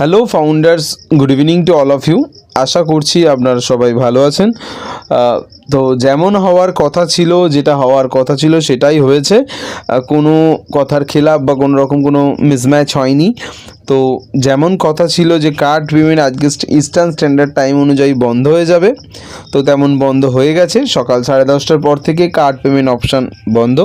Hello founders good evening to all of you আশা করছি আপনারা সবাই ভালো আছেন। তো যেমন হওয়ার কথা ছিল, যেটা হওয়ার কথা ছিল সেটাই হয়েছে। কোনো কথার খেলাপ বা কোনো রকম কোনো মিসম্যাচ হয়নি। তো যেমন কথা ছিল যে কার্ড পেমেন্ট আজকে ইস্টার্ন স্ট্যান্ডার্ড টাইম অনুযায়ী বন্ধ হয়ে যাবে, তো তেমন বন্ধ হয়ে গেছে। সকাল সাড়ে দশটার পর থেকে কার্ড পেমেন্ট অপশান বন্ধ।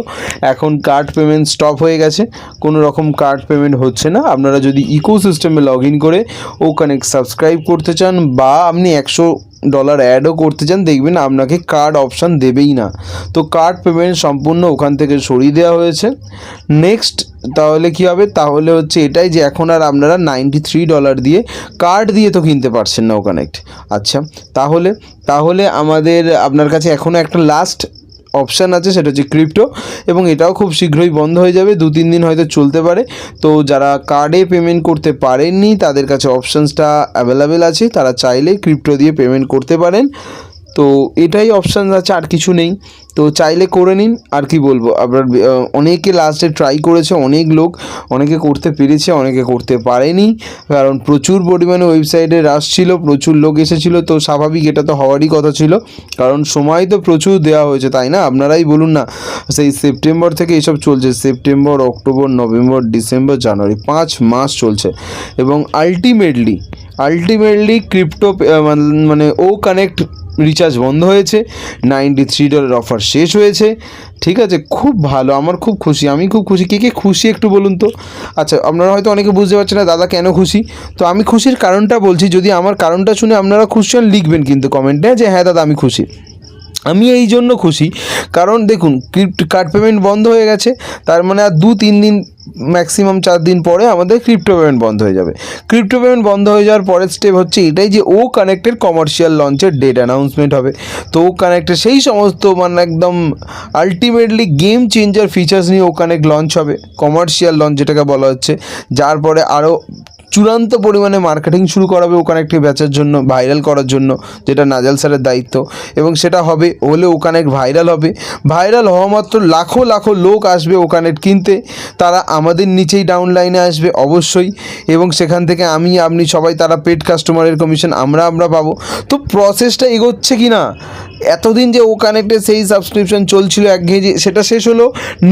এখন কার্ড পেমেন্ট স্টপ হয়ে গেছে। কোনো রকম কার্ড পেমেন্ট হচ্ছে না। আপনারা যদি ইকো সিস্টেমে লগ ইন করে ও কানেক্ট সাবস্ক্রাইব করতে চান বা আপনি একশো ডলার অ্যাডও করতে চান, দেখবেন আপনাকে কার্ড অপশান দেবেই না। তো কার্ড পেমেন্ট সম্পূর্ণ ওখান থেকে সরিয়ে দেওয়া হয়েছে। নেক্সট তাহলে কি হবে? তাহলে হচ্ছে এটাই যে এখন আর আপনারা নাইনটি থ্রি ডলার দিয়ে কার্ড দিয়ে তো কিনতে পারছেন না ও কানেক্ট আচ্ছা তাহলে তাহলে আমাদের আপনার কাছে এখনও একটা লাস্ট অপশান আছে, সেটা হচ্ছে ক্রিপ্টো এবং এটাও খুব শীঘ্রই বন্ধ হয়ে যাবে, দু, তিন দিন হয়তো চলতে পারে। তো যারা কার্ডে পেমেন্ট করতে পারেননি, তাদের কাছে অপশানসটা অ্যাভেলেবেল আছে, তারা চাইলে ক্রিপ্টো দিয়ে পেমেন্ট করতে পারেন। তো এটাই অপশান আছে, আর কিছু নেই। তো চাইলে করে নিন, আর কি বলব? আপনার অনেকে লাস্টে ট্রাই করেছে, অনেক লোক অনেকে করতে পেরেছে, অনেকে করতে পারেনি। কারণ প্রচুর পরিমাণে ওয়েবসাইটে রাশ ছিল, প্রচুর লোক এসেছিল, তো স্বাভাবিক এটা তো হওয়ারই কথা ছিল। কারণ সময় তো প্রচুর দেওয়া হয়েছে, তাই না? আপনারাই বলুন না, সেই সেপ্টেম্বর থেকে এসব চলছে। September October November December January পাঁচ মাস চলছে। এবং আলটিমেটলি আলটিমেটলি ক্রিপ্টো মানে ও কানেক্ট রিচার্জ বন্ধ হয়েছে নাইনটি থ্রি ডলার অফার শেষ হয়েছে। ঠিক আছে, খুব ভালো, আমার খুব খুশি, আমি খুব খুশি। কে কে খুশি একটু বলুন তো? আচ্ছা আপনারা হয়তো অনেকে বুঝতে পারছেন না দাদা কেন খুশি। তো আমি খুশির কারণটা বলছি, যদি আমার কারণটা শুনে আপনারা খুশি হন, লিখবেন কিন্তু কমেন্টে যে হ্যাঁ দাদা, আমি খুশি। আমি এই জন্য খুশি। কারণ দেখুন ক্রিপ্ট কার্ড পেমেন্ট বন্ধ হয়ে গেছে, তার মানে আর দু তিন দিন ম্যাক্সিমাম চার দিন পরে আমাদের ক্রিপ্টো পেমেন্ট বন্ধ হয়ে যাবে। ক্রিপ্টো পেমেন্ট বন্ধ হয়ে যাওয়ার পরের স্টেপ হচ্ছে এটাই যে ও কানেক্টের কমার্শিয়াল লঞ্চের ডেট অ্যানাউন্সমেন্ট হবে। তো ও কানেক্টের সেই সমস্ত মানে একদম আলটিমেটলি গেম চেঞ্জার ফিচার্স নিয়ে ও কানেক্ট লঞ্চ হবে। কমার্শিয়াল লঞ্চ যেটাকে বলা হচ্ছে। যার পরে আরও চূড়ান্ত পরিমাণে মার্কেটিং শুরু করাবে ওখানে একটি বেচার জন্য ভাইরাল করার জন্য, যেটা নাজাল স্যারের দায়িত্ব। এবং সেটা হবে, হলে ওখানে ভাইরাল হবে। ভাইরাল হওয়া মাত্র লাখো লাখো লোক আসবে ও কানেক্ট কিনতে। তারা আমাদের নিচেই ডাউন লাইনে আসবে, অবশ্যই। এবং সেখান থেকে আমি, আপনি সবাই, তারা পেড কাস্টমারের কমিশন আমরা আমরা পাবো। তো প্রসেসটা এগোচ্ছে কি না এতদিন যে ও কানেক্টে সেই সাবস্ক্রিপশন চলছিল এক ঘেজি, সেটা শেষ হলো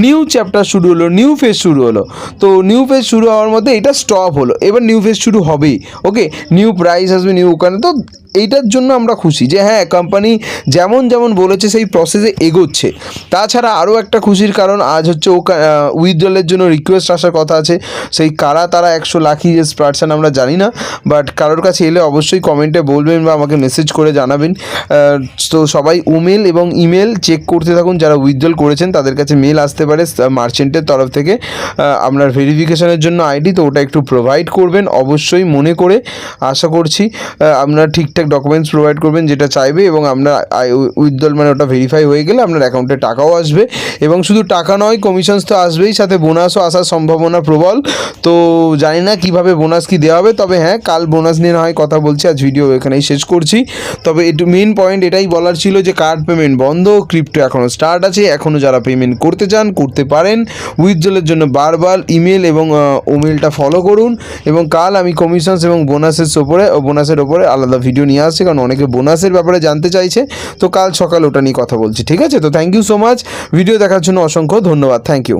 নিউ চ্যাপ্টার শুরু হলো নিউ ফেজ শুরু হলো। তো নিউ ফেজ শুরু হওয়ার মধ্যে এটা স্টপ হলো। এবার নিউ ফেজ শুরু হবেই ওকে নিউ প্রাইস আসবে নিউ ওখানে তো এইটার জন্য আমরা খুশি যে হ্যাঁ কোম্পানি যেমন যেমন বলেছে সেই প্রসেসে এগোচ্ছে। তাছাড়া আরও একটা খুশির কারণ, আজ হচ্ছে ও উইথড্রলের জন্য রিকোয়েস্ট আসার কথা আছে। সেই কারা তারা একশো লাখি যে পার্সন আমরা জানি না বাট কারোর কাছে এলে অবশ্যই কমেন্টে বলবেন বা আমাকে মেসেজ করে জানাবেন। তো সবাই ওমেল এবং ইমেল চেক করতে থাকুন। যারা উইথড্রল করেছেন, তাদের কাছে মেল আসতে পারে মার্চেন্টের তরফ থেকে। আপনার ভেরিফিকেশনের জন্য আইডি তো ওটা একটু প্রোভাইড করবেন। অবশ্যই মনে করে আশা করছি। আপনারা ঠিকঠাক ডকুমেন্টস প্রোভাইড করবেন যেটা চাইবে এবং আমরা উইথড্রল মানে ওটা ভেরিফাই হয়ে গেলে আপনার অ্যাকাউন্টে টাকাও আসবে এবং শুধু টাকা নয় কমিশনস তো আসবেই, সাথে বোনাসও আসার সম্ভাবনা প্রবল। তো জানি না কীভাবে বোনাস কি দেওয়া হবে, তবে হ্যাঁ কাল বোনাস নিয়ে হয় কথা বলছি, আজ ভিডিও এখানেই শেষ করছি। তবে একটু মেন পয়েন্ট এটাই বলার ছিল যে কার্ড পেমেন্ট বন্ধ ক্রিপ্টো এখনও স্টার্ট আছে এখনও যারা পেমেন্ট করতে চান, করতে পারেন। উইথড্রলের জন্য বারবার ইমেল এবং ওমেলটা ফলো করুন এবং কাল আমি কমিশনস এবং বোনাসের ওপরে বোনাসের ওপরে আলাদা ভিডিও নিয়ে আসছে, কারণ অনেকে বোনাসের ব্যাপারে জানতে চাইছে। তো কাল সকাল ওটা নিয়ে কথা বলছি, ঠিক আছে? তো thank you so much video দেখার জন্য অসংখ্য ধন্যবাদ। Thank you